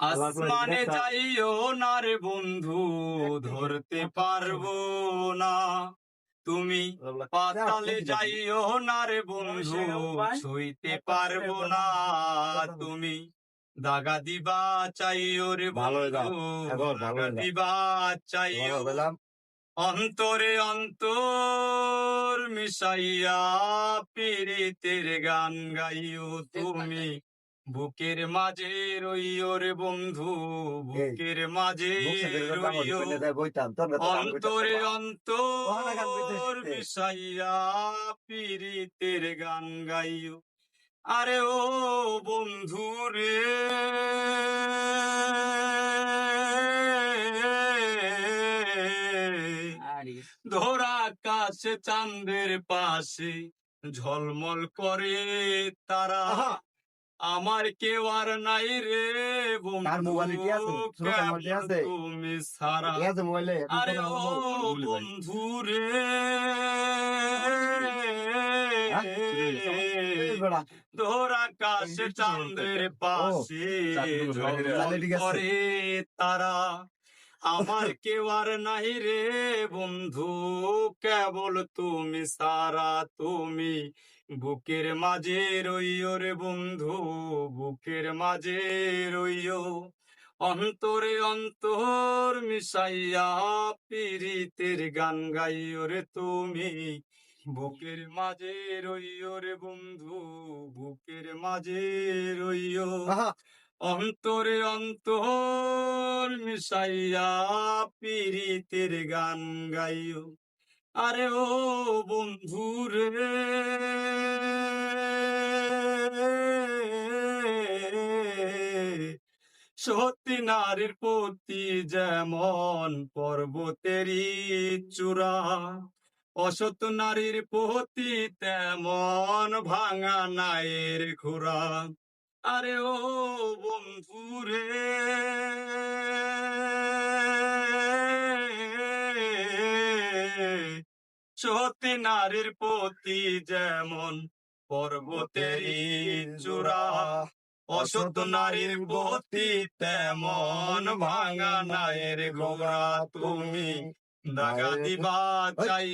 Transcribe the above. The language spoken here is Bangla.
আসমানে যাইও না রে বন্ধু ধরতে পারব না। তুমি পাতালে যাইও না রে বন্ধু ছুঁইতে পারব না। তুমি দাগা দিবা চাইও রে ভালো এবার ভালো দাগা দিবা চাইও। অন্তরে অন্তর মিশাইয়া পীড়িতের গান গাইও তুমি। বুকের মাঝে রইও রে বন্ধু বুকের মাঝে রইও। অন্তরে অন্তর মিশাইয়া পীড়িতের গান গাইও। আরে ও বন্ধু রে ধরা আকাশে চাঁদের পাশে ঝলমল করে তারা। আমার কেউ আর নাই রে? তুমি সারা আরে ও বন্ধু রে। ধর আকাশে চাঁদের পাশে তারা। আমার কেউ আর নাই রে বন্ধু। কেবল তুমি সারা তুমি। বুকের মাঝে রইও রে বন্ধু, বুকের মাঝে রইও। অন্তরে অন্তর মিশাইয়া পীড়িতের গান গাইও রে তুমি। বুকের মাঝে রইও রে বন্ধু, বুকের মাঝে রইও। অন্তরে অন্তর মিশাইয়া পীড়িতের গান গাইও। আরে ও বন্ধু রে। সত্যি নারীর প্রতি যেমন পর্বতেরই চূড়া, অসৎ নারীর প্রতি তেমন ভাঙা নায়ের ঘোড়া। আরে ও বন্ধু রে। সত্যি নারীর প্রতি যেমন পর্বতেরই চূড়া অসৎ নারীর প্রতি তেমন ভাঙা নায়ের গোড়া তুমি দাগা দিবা চাই